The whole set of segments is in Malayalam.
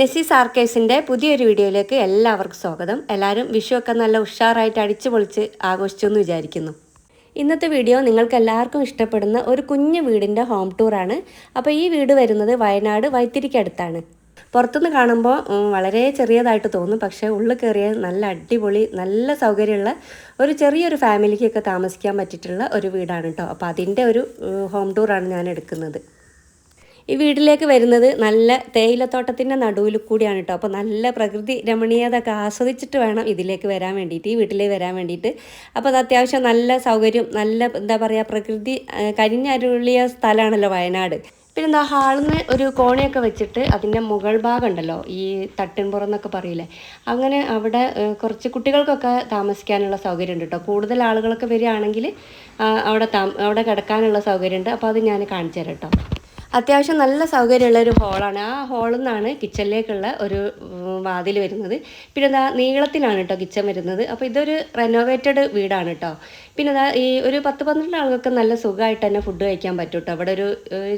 നെസീസ് ആർക്കേഴ്സിന്റെ പുതിയൊരു വീഡിയോയിലേക്ക് എല്ലാവർക്കും സ്വാഗതം. എല്ലാവരും വിഷുവൊക്കെ നല്ല ഉഷാറായിട്ട് അടിച്ചു പൊളിച്ച് ആഘോഷിച്ചു എന്ന് വിചാരിക്കുന്നു. ഇന്നത്തെ വീഡിയോ നിങ്ങൾക്ക് എല്ലാവർക്കും ഇഷ്ടപ്പെടുന്ന ഒരു കുഞ്ഞു വീടിന്റെ ഹോം ടൂറാണ് അപ്പോൾ ഈ വീട് വരുന്നത് വയനാട് വൈത്തിരിക്കടുത്താണ് പുറത്തുനിന്ന് കാണുമ്പോൾ വളരെ ചെറിയതായിട്ട് തോന്നും. പക്ഷേ ഉള്ളിൽ കയറിയ നല്ല അടിപൊളി നല്ല സൗകര്യമുള്ള ഒരു ചെറിയൊരു ഫാമിലിക്കൊക്കെ താമസിക്കാൻ പറ്റിയിട്ടുള്ള ഒരു വീടാണ് കേട്ടോ അപ്പോൾ അതിന്റെ ഒരു ഹോം ടൂറാണ് ഞാൻ എടുക്കുന്നത്. ഈ വീട്ടിലേക്ക് വരുന്നത് നല്ല തേയിലത്തോട്ടത്തിന്റെ നടുവിൽ കൂടിയാണ് കേട്ടോ അപ്പോൾ നല്ല പ്രകൃതി രമണീയതൊക്കെ ആസ്വദിച്ചിട്ട് വേണം ഇതിലേക്ക് വരാൻ വേണ്ടിയിട്ട് ഈ വീട്ടിലേക്ക് വരാൻ വേണ്ടിയിട്ട്. അപ്പോൾ അത് അത്യാവശ്യം നല്ല സൗകര്യം നല്ല എന്താ പറയുക പ്രകൃതി കരിഞ്ഞരുളിയ സ്ഥലമാണല്ലോ വയനാട്. പിന്നെ എന്താ നിന്ന് ഒരു കോണയൊക്കെ വെച്ചിട്ട് അതിന്റെ മുകൾ ഭാഗം ഉണ്ടല്ലോ ഈ തട്ടിൻപുറം എന്നൊക്കെ പറയില്ലേ. അങ്ങനെ അവിടെ കുറച്ച് കുട്ടികൾക്കൊക്കെ താമസിക്കാനുള്ള സൗകര്യം ഉണ്ട് കേട്ടോ കൂടുതൽ ആളുകളൊക്കെ വരികയാണെങ്കിൽ അവിടെ താ അവിടെ കിടക്കാനുള്ള സൗകര്യമുണ്ട്. അപ്പോൾ അത് ഞാൻ കാണിച്ചു തരാം കേട്ടോ അത്യാവശ്യം നല്ല സൗകര്യമുള്ള ഒരു ഹോളാണ് ആ ഹോളിൽ നിന്നാണ് കിച്ചണിലേക്കുള്ള ഒരു വാതിൽ വരുന്നത്. പിന്നെ ഇതാ നീളത്തിലാണ് കേട്ടോ കിച്ചൺ വരുന്നത്. അപ്പോൾ ഇതൊരു റെനോവേറ്റഡ് വീടാണ് കേട്ടോ പിന്നെ ഇതാ ഈ ഒരു പത്ത് പന്ത്രണ്ട് ആളുകൾക്ക് നല്ല സുഖമായിട്ട് തന്നെ ഫുഡ് കഴിക്കാൻ പറ്റും കേട്ടോ അവിടെ ഒരു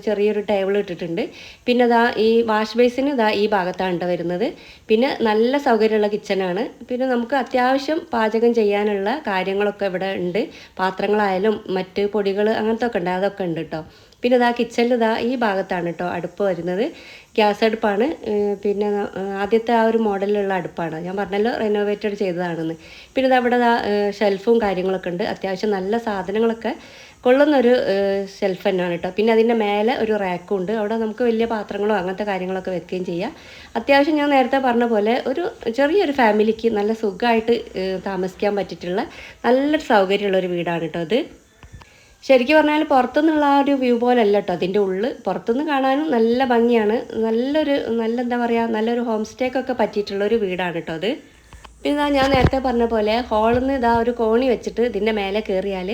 ചെറിയൊരു ടേബിൾ ഇട്ടിട്ടുണ്ട്. പിന്നെ ഇതാ ഈ വാഷ് ബേസിന് ഇതാ ഈ ഭാഗത്താണ് കേട്ടോ വരുന്നത്. പിന്നെ നല്ല സൗകര്യമുള്ള കിച്ചണാണ് പിന്നെ നമുക്ക് അത്യാവശ്യം പാചകം ചെയ്യാനുള്ള കാര്യങ്ങളൊക്കെ ഇവിടെ ഉണ്ട്. പാത്രങ്ങളായാലും മറ്റ് പൊടികൾ അങ്ങനത്തെ ഒക്കെ ഉണ്ട്. അതൊക്കെ ഉണ്ട് കേട്ടോ പിന്നെ ഇതാ കിച്ചണിൽ ഇതാ ഈ ഭാഗത്താണ് കേട്ടോ അടുപ്പ് വരുന്നത്. ഗ്യാസ് അടുപ്പാണ്. പിന്നെ ആദ്യത്തെ ആ ഒരു മോഡലിലുള്ള അടുപ്പാണ്. ഞാൻ പറഞ്ഞല്ലോ റെനോവേറ്റഡ് ചെയ്തതാണെന്ന്. പിന്നെ അവിടെ ഷെൽഫും കാര്യങ്ങളൊക്കെ ഉണ്ട്. അത്യാവശ്യം നല്ല സാധനങ്ങളൊക്കെ കൊള്ളുന്നൊരു ഷെൽഫ് തന്നെയാണ് കേട്ടോ പിന്നെ അതിന്റെ മേലെ ഒരു റാക്കും ഉണ്ട്. അവിടെ നമുക്ക് വലിയ പാത്രങ്ങളോ അങ്ങനത്തെ കാര്യങ്ങളൊക്കെ വെക്കുകയും ചെയ്യാം. അത്യാവശ്യം ഞാൻ നേരത്തെ പറഞ്ഞ പോലെ ഒരു ചെറിയൊരു ഫാമിലിക്ക് നല്ല സുഖമായിട്ട് താമസിക്കാൻ പറ്റിയിട്ടുള്ള നല്ലൊരു സൗകര്യമുള്ള ഒരു വീടാണ് കേട്ടോ ഇത്. ശരിക്കും പറഞ്ഞാൽ പുറത്തുനിന്നുള്ള ആ ഒരു വ്യൂ പോലെ അല്ല കേട്ടോ അതിന്റെ ഉള്ളിൽ പുറത്തുനിന്ന് കാണാനും നല്ല ഭംഗിയാണ്. നല്ലൊരു നല്ല എന്താ പറയുക നല്ലൊരു ഹോം സ്റ്റേക്കൊക്കെ പറ്റിയിട്ടുള്ള ഒരു വീടാണ് കേട്ടോ അത്. പിന്നെ ഞാൻ നേരത്തെ പറഞ്ഞ പോലെ ഹോളിൽ നിന്ന് ഇതാ ഒരു കോണി വെച്ചിട്ട് ഇതിന്റെ മേലെ കയറിയാൽ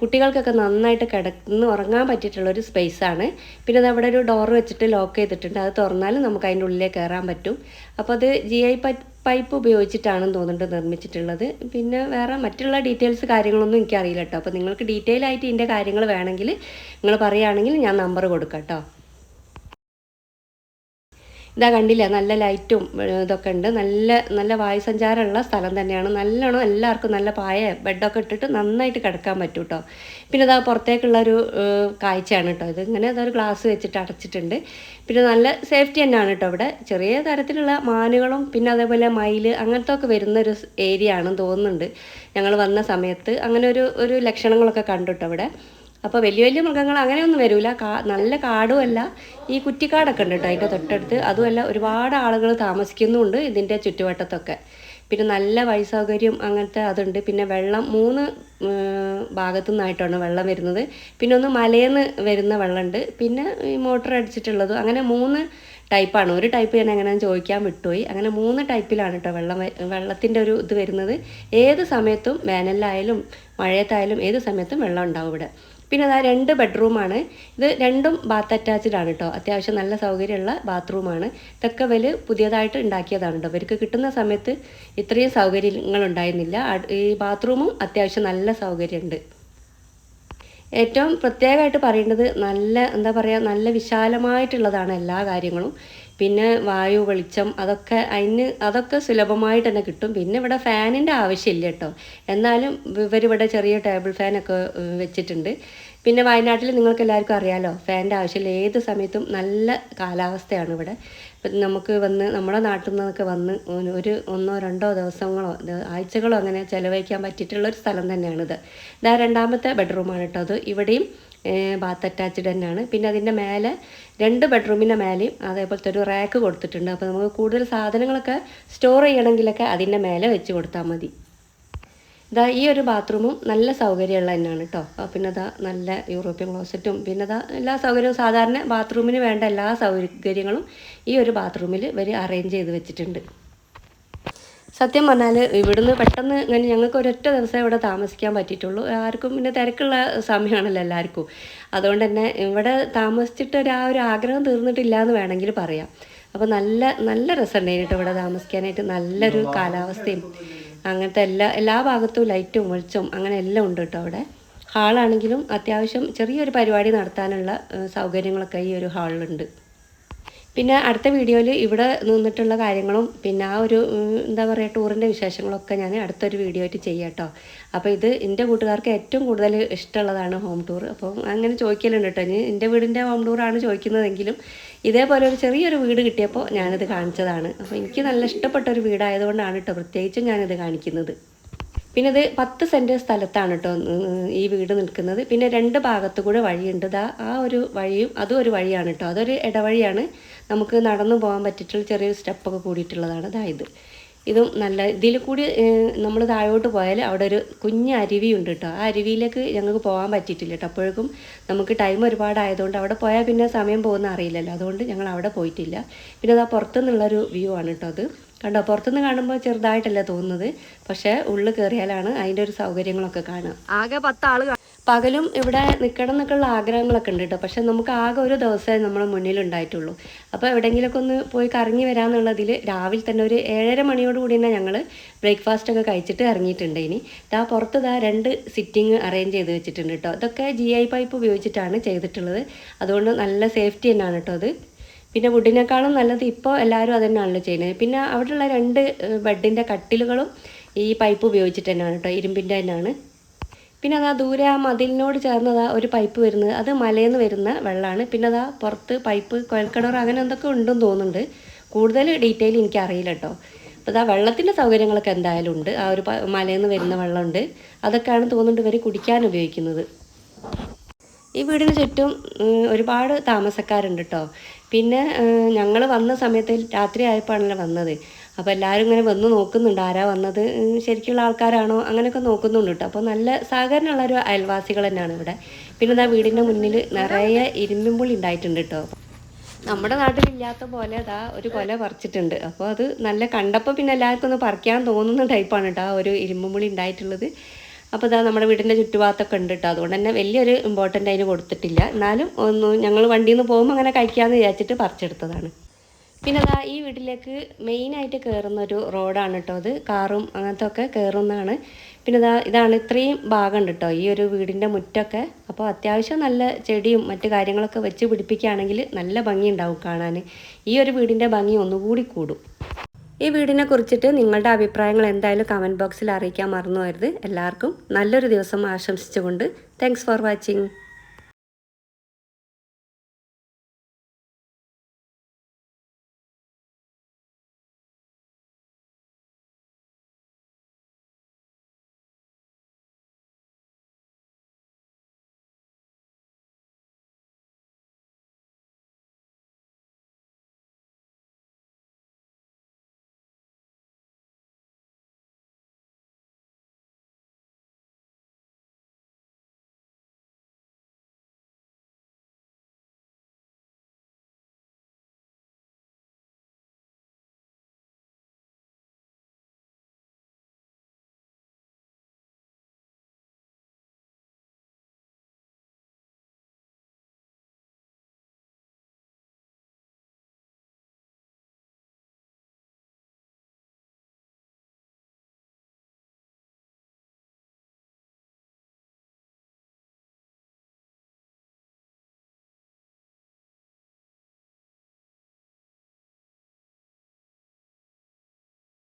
കുട്ടികൾക്കൊക്കെ നന്നായിട്ട് കിടന്ന് ഉറങ്ങാൻ പറ്റിയിട്ടുള്ള ഒരു സ്പേസാണ് പിന്നെ അവിടെ ഒരു ഡോർ വെച്ചിട്ട് ലോക്ക് ചെയ്തിട്ടുണ്ട്. അത് തുറന്നാൽ നമുക്ക് അതിന്റെ ഉള്ളിലേക്ക് കയറാൻ പറ്റും. അപ്പോൾ അത് ജി ഐ പൈപ്പ് ഉപയോഗിച്ചിട്ടാണെന്ന് തോന്നുന്നുണ്ട് നിർമ്മിച്ചിട്ടുള്ളത്. പിന്നെ വേറെ മറ്റുള്ള ഡീറ്റെയിൽസ് കാര്യങ്ങളൊന്നും എനിക്കറിയില്ല കേട്ടോ അപ്പോൾ നിങ്ങൾക്ക് ഡീറ്റെയിൽ ആയിട്ട് ഇതിന്റെ കാര്യങ്ങൾ വേണമെങ്കിൽ നിങ്ങൾ പറയുകയാണെങ്കിൽ ഞാൻ നമ്പർ കൊടുക്കാം കേട്ടോ ഇതാ കണ്ടില്ല നല്ല ലൈറ്റും ഇതൊക്കെ ഉണ്ട്. നല്ല നല്ല വായുസഞ്ചാരമുള്ള സ്ഥലം തന്നെയാണ്. നല്ലോണം എല്ലാവർക്കും നല്ല പായ ബെഡൊക്കെ ഇട്ടിട്ട് നന്നായിട്ട് കിടക്കാൻ പറ്റും കേട്ടോ പിന്നെ ഇതാ പുറത്തേക്കുള്ള ഒരു കാഴ്ചയാണ് കേട്ടോ ഇത് ഇങ്ങനെ അതൊരു ഗ്ലാസ് വെച്ചിട്ട് അടച്ചിട്ടുണ്ട്. പിന്നെ നല്ല സേഫ്റ്റി തന്നെയാണ് കേട്ടോ ഇവിടെ. ചെറിയ തരത്തിലുള്ള മാനുകളും പിന്നെ അതേപോലെ മയിൽ അങ്ങനത്തെ ഒക്കെ വരുന്ന ഒരു ഏരിയ ആണെന്ന് തോന്നുന്നുണ്ട്. ഞങ്ങൾ വന്ന സമയത്ത് അങ്ങനെ ഒരു ഒരു ലക്ഷണങ്ങളൊക്കെ കണ്ടു കേട്ടോ ഇവിടെ. അപ്പോൾ വലിയ വലിയ മൃഗങ്ങൾ അങ്ങനെയൊന്നും വരില്ല കാ നല്ല കാടുമല്ല. ഈ കുറ്റിക്കാടൊക്കെ ഉണ്ട് കേട്ടോ അതിന്റെ തൊട്ടടുത്ത്. അതുമല്ല ഒരുപാട് ആളുകൾ താമസിക്കുന്നുമുണ്ട് ഇതിന്റെ ചുറ്റുവട്ടത്തൊക്കെ. പിന്നെ നല്ല വഴി സൗകര്യം അങ്ങനത്തെ അതുണ്ട്. പിന്നെ വെള്ളം മൂന്ന് ഭാഗത്തു നിന്നായിട്ടാണ് വെള്ളം വരുന്നത്. പിന്നെ ഒന്ന് മലയിൽ നിന്ന് വരുന്ന വെള്ളമുണ്ട്. പിന്നെ ഈ മോട്ടർ അടിച്ചിട്ടുള്ളതും. അങ്ങനെ മൂന്ന് ടൈപ്പാണ്. ഒരു ടൈപ്പ് ഞാൻ എങ്ങനെ ചോദിക്കാൻ വിട്ടുപോയി. അങ്ങനെ മൂന്ന് ടൈപ്പിലാണ് കേട്ടോ വെള്ളം വെള്ളത്തിന്റെ ഒരു ഇത് വരുന്നത്. ഏത് സമയത്തും വേനലിലായാലും മഴയത്തായാലും ഏത് സമയത്തും വെള്ളം ഉണ്ടാവും ഇവിടെ. പിന്നെ അതാ രണ്ട് ബെഡ്റൂമാണ്. ഇത് രണ്ടും ബാത്ത് അറ്റാച്ച്ഡ് ആണ് കേട്ടോ അത്യാവശ്യം നല്ല സൗകര്യമുള്ള ബാത്റൂമാണ്. ഇതൊക്കെ ഇവർ പുതിയതായിട്ട് ഉണ്ടാക്കിയതാണ് കേട്ടോ ഇവർക്ക് കിട്ടുന്ന സമയത്ത് ഇത്രയും സൗകര്യങ്ങൾ ഉണ്ടായിരുന്നില്ല. ഈ ബാത്റൂമും അത്യാവശ്യം നല്ല സൗകര്യമുണ്ട്. ഏറ്റവും പ്രത്യേകമായിട്ട് പറയേണ്ടത് നല്ല എന്താ പറയുക നല്ല വിശാലമായിട്ടുള്ളതാണ് എല്ലാ കാര്യങ്ങളും. പിന്നെ വായു വെളിച്ചം അതൊക്കെ അതിന് അതൊക്കെ സുലഭമായിട്ട് തന്നെ കിട്ടും. പിന്നെ ഇവിടെ ഫാനിന്റെ ആവശ്യമില്ല കേട്ടോ. എന്നാലും ഇവരിവിടെ ചെറിയ ടേബിൾ ഫാനൊക്കെ വെച്ചിട്ടുണ്ട്. പിന്നെ വയനാട്ടിൽ നിങ്ങൾക്ക് എല്ലാവർക്കും അറിയാലോ ഫാനിന്റെ ആവശ്യമില്ല ഏത് സമയത്തും നല്ല കാലാവസ്ഥയാണ് ഇവിടെ. ഇപ്പം നമുക്ക് വന്ന് നമ്മുടെ നാട്ടിൽ നിന്നൊക്കെ വന്ന് ഒരു- ഒന്നോ രണ്ടോ ദിവസങ്ങളോ ആഴ്ചകളോ അങ്ങനെ ചിലവഴിക്കാൻ പറ്റിയിട്ടുള്ള ഒരു സ്ഥലം തന്നെയാണിത്. ഇതാ രണ്ടാമത്തെ ബെഡ്റൂമാണ് കേട്ടോ. അത് ഇവിടെയും ബാത്ത് അറ്റാച്ച്ഡ് തന്നെയാണ്. പിന്നെ അതിന്റെ മേലെ രണ്ട് ബെഡ്റൂമിന്റെ മേലെയും അതേപോലത്തെ ഒരു റാക്ക് കൊടുത്തിട്ടുണ്ട്. അപ്പോൾ നമുക്ക് കൂടുതൽ സാധനങ്ങളൊക്കെ സ്റ്റോർ ചെയ്യണമെങ്കിലൊക്കെ അതിന്റെ മേലെ വെച്ച് കൊടുത്താൽ മതി. ഇതാ ഈ ഒരു ബാത്റൂമും നല്ല സൗകര്യമുള്ള തന്നെയാണ് കേട്ടോ പിന്നെ ഇതാ നല്ല യൂറോപ്യൻ ക്ലോസറ്റും പിന്നെ ഇതാ എല്ലാ സൗകര്യവും സാധാരണ ബാത്റൂമിന് വേണ്ട എല്ലാ സൗകര്യങ്ങളും ഈ ഒരു ബാത്റൂമിൽ ഇവർ അറേഞ്ച് ചെയ്ത് വെച്ചിട്ടുണ്ട്. സത്യം പറഞ്ഞാൽ ഇവിടുന്ന് പെട്ടെന്ന് ഇങ്ങനെ ഞങ്ങൾക്ക് ഒരൊറ്റ ദിവസം ഇവിടെ താമസിക്കാൻ പറ്റിയിട്ടുള്ളൂ. ആർക്കും പിന്നെ തിരക്കുള്ള സമയമാണല്ലോ എല്ലാവർക്കും. അതുകൊണ്ട് തന്നെ ഇവിടെ താമസിച്ചിട്ട് ഒരു ആ ഒരു ആഗ്രഹം തീർന്നിട്ടില്ല എന്ന് വേണമെങ്കിൽ പറയാം. അപ്പോൾ നല്ല നല്ല രസമുണ്ടായിരുന്നു കേട്ടോ ഇവിടെ താമസിക്കാനായിട്ട്. നല്ലൊരു കാലാവസ്ഥയും അങ്ങനത്തെ എല്ലാ എല്ലാ ഭാഗത്തും ലൈറ്റും വെളിച്ചവും അങ്ങനെ എല്ലാം ഉണ്ട് കേട്ടോ അവിടെ. ഹാളാണെങ്കിലും അത്യാവശ്യം ചെറിയൊരു പരിപാടി നടത്താനുള്ള സൗകര്യങ്ങളൊക്കെ ഈ ഒരു ഹാളിലുണ്ട്. പിന്നെ അടുത്ത വീഡിയോയിൽ ഇവിടെ നിന്നിട്ടുള്ള കാര്യങ്ങളും പിന്നെ ആ ഒരു എന്താ പറയുക ടൂറിന്റെ വിശേഷങ്ങളൊക്കെ ഞാൻ അടുത്തൊരു വീഡിയോ ആയിട്ട് ചെയ്യാം കേട്ടോ. അപ്പോൾ ഇത് എന്റെ കൂട്ടുകാർക്ക് ഏറ്റവും കൂടുതൽ ഇഷ്ടമുള്ളതാണ് ഹോം ടൂർ. അപ്പം അങ്ങനെ ചോദിക്കലുണ്ട് കേട്ടോ. ഇനി എന്റെ വീടിന്റെ ഹോം ടൂറാണ് ചോദിക്കുന്നതെങ്കിലും ഇതേപോലെ ഒരു ചെറിയൊരു വീട് കിട്ടിയപ്പോൾ ഞാനിത് കാണിച്ചതാണ്. അപ്പോൾ എനിക്ക് നല്ല ഇഷ്ടപ്പെട്ട ഒരു വീടായതുകൊണ്ടാണ് കേട്ടോ പ്രത്യേകിച്ചും ഞാനിത് കാണിക്കുന്നത്. പിന്നെ ഇത് പത്ത് സെന്റ് സ്ഥലത്താണ് കേട്ടോ ഈ വീട് നിൽക്കുന്നത്. പിന്നെ രണ്ട് ഭാഗത്തു കൂടെ വഴിയുണ്ട്. ആ ഒരു വഴിയും അതും ഒരു വഴിയാണ് കേട്ടോ. അതൊരു ഇടവഴിയാണ്. നമുക്ക് നടന്നു പോകാൻ പറ്റിയിട്ടുള്ള ചെറിയൊരു സ്റ്റെപ്പൊക്കെ കൂടിയിട്ടുള്ളതാണ്. അതായത് ഇതും. നല്ല ഇതിൽ കൂടി നമ്മൾ താഴോട്ട് പോയാൽ അവിടെ ഒരു കുഞ്ഞ് അരുവിയുണ്ട് കേട്ടോ. ആ അരുവിയിലേക്ക് ഞങ്ങൾക്ക് പോകാൻ പറ്റിയിട്ടില്ല കേട്ടോ. അപ്പോഴേക്കും നമുക്ക് ടൈം ഒരുപാട് ആയതുകൊണ്ട് അവിടെ പോയാൽ പിന്നെ സമയം പോകുന്ന അറിയില്ലല്ലോ. അതുകൊണ്ട് ഞങ്ങൾ അവിടെ പോയിട്ടില്ല. പിന്നെ അത് ആ പുറത്തുനിന്നുള്ളൊരു വ്യൂ ആണ് കേട്ടോ അത്. കണ്ടോ പുറത്തുനിന്ന് കാണുമ്പോൾ ചെറുതായിട്ടല്ല തോന്നുന്നത്. പക്ഷേ ഉള്ളിൽ കയറിയാലാണ് അതിന്റെ ഒരു സൗകര്യങ്ങളൊക്കെ കാണുക. ആകെ പത്താൾ പകലും ഇവിടെ നിൽക്കണം എന്നൊക്കെയുള്ള ആഗ്രഹങ്ങളൊക്കെ ഉണ്ട് കേട്ടോ. പക്ഷെ നമുക്ക് ആകെ ഒരു ദിവസമേ നമ്മുടെ മുന്നിൽ ഉണ്ടായിട്ടുള്ളൂ. അപ്പോൾ എവിടെയെങ്കിലുമൊക്കെ ഒന്ന് പോയി കറങ്ങി വരാമെന്നുള്ളതിൽ രാവിലെ തന്നെ ഒരു ഏഴര മണിയോട് കൂടി തന്നെ ഞങ്ങൾ ബ്രേക്ക്ഫാസ്റ്റ് ഒക്കെ കഴിച്ചിട്ട് ഇറങ്ങിയിട്ടുണ്ട് ഇനി. ഇതാ പുറത്ത് ഇതാ രണ്ട് സിറ്റിംഗ് അറേഞ്ച് ചെയ്ത് വെച്ചിട്ടുണ്ട് കേട്ടോ. ഇതൊക്കെ ജി ഐ പൈപ്പ് ഉപയോഗിച്ചിട്ടാണ് ചെയ്തിട്ടുള്ളത്. അതുകൊണ്ട് നല്ല സേഫ്റ്റി തന്നെയാണ് കേട്ടോ അത്. പിന്നെ വുഡിനേക്കാളും നല്ലത് ഇപ്പോൾ എല്ലാവരും അത് തന്നെയാണല്ലോ ചെയ്യുന്നത്. പിന്നെ അവിടെയുള്ള രണ്ട് ബെഡിന്റെ കട്ടിലുകളും ഈ പൈപ്പ് ഉപയോഗിച്ചിട്ട് തന്നെയാണ് കേട്ടോ ഇരുമ്പിന്റെ തന്നെയാണ് പിന്നെ അതാ ദൂരെ ആ മതിലിനോട് ചേർന്നതാ ഒരു പൈപ്പ് വരുന്നത്. അത് മലയിൽ വരുന്ന വെള്ളമാണ് പിന്നെ അതാ പുറത്ത് പൈപ്പ് കുഴൽക്കിണർ അങ്ങനെ എന്തൊക്കെ ഉണ്ടെന്ന് തോന്നുന്നുണ്ട്. കൂടുതൽ ഡീറ്റെയിൽ എനിക്ക് അറിയില്ല കേട്ടോ. അപ്പോൾ ഇതാ വെള്ളത്തിന്റെ സൗകര്യങ്ങളൊക്കെ എന്തായാലും ഉണ്ട്. ആ ഒരു മലയിൽ വരുന്ന വെള്ളമുണ്ട്. അതൊക്കെയാണ് തോന്നുന്നുണ്ട് ഇവർ കുടിക്കാൻ ഉപയോഗിക്കുന്നത്. ഈ വീടിന് ചുറ്റും ഒരുപാട് താമസക്കാരുണ്ട് കേട്ടോ പിന്നെ ഞങ്ങൾ വന്ന സമയത്ത് രാത്രി ആയപ്പോഴാണല്ലോ വന്നത്. അപ്പോൾ എല്ലാവരും ഇങ്ങനെ വന്ന് നോക്കുന്നുണ്ട്. ആരാ വന്നത്? ശരിക്കുള്ള ആൾക്കാരാണോ? അങ്ങനെയൊക്കെ നോക്കുന്നുണ്ട് കേട്ടോ അപ്പോൾ നല്ല സഹകരണമുള്ളൊരു അയൽവാസികൾ തന്നെയാണ് ഇവിടെ. പിന്നെ ഇതാ വീടിന്റെ മുന്നിൽ നിറയെ ഇരുമ്പും പുള്ളി ഉണ്ടായിട്ടുണ്ട് കേട്ടോ നമ്മുടെ നാട്ടിലില്ലാത്ത പോലെ അതാ ഒരു കൊല പറിച്ചിട്ടുണ്ട്. അപ്പോൾ അത് നല്ല കണ്ടപ്പോൾ പിന്നെ എല്ലാവർക്കും ഒന്ന് പറിക്കാൻ തോന്നുന്ന ടൈപ്പാണ് കേട്ടോ ആ ഒരു ഇരുമ്പുമുളി ഉണ്ടായിട്ടുള്ളത്. അപ്പോൾ ഇതാ നമ്മുടെ വീടിന്റെ ചുറ്റുഭാഗത്തൊക്കെ ഉണ്ട് കേട്ടോ അതുകൊണ്ട് തന്നെ വലിയൊരു ഇമ്പോർട്ടന്റ് അതിന് കൊടുത്തിട്ടില്ല. എന്നാലും ഒന്ന് ഞങ്ങൾ വണ്ടിയിൽ നിന്ന് പോകുമ്പോൾ അങ്ങനെ കഴിക്കാമെന്ന് വിചാരിച്ചിട്ട് പറിച്ചെടുത്തതാണ്. പിന്നെ അതാ ഈ വീട്ടിലേക്ക് മെയിനായിട്ട് കയറുന്ന ഒരു റോഡാണ് കേട്ടോ അത്. കാറും അങ്ങനത്തെ ഒക്കെ കയറുന്നതാണ് പിന്നെ ഇതാ ഇതാണ് ഇത്രയും ഉണ്ട് കേട്ടോ ഈ ഒരു വീടിന്റെ മുറ്റൊക്കെ. അപ്പോൾ അത്യാവശ്യം നല്ല ചെടിയും മറ്റു കാര്യങ്ങളൊക്കെ വെച്ച് പിടിപ്പിക്കുകയാണെങ്കിൽ നല്ല ഭംഗി ഉണ്ടാവും കാണാൻ. ഈ ഒരു വീടിന്റെ ഭംഗി ഒന്നുകൂടി കൂടും. ഈ വീടിനെ കുറിച്ചിട്ട് നിങ്ങളുടെ അഭിപ്രായങ്ങൾ എന്തായാലും കമന്റ് ബോക്സിൽ അറിയിക്കാൻ മറന്നു എല്ലാവർക്കും നല്ലൊരു ദിവസം ആശംസിച്ചുകൊണ്ട് താങ്ക്സ് ഫോർ വാച്ചിങ്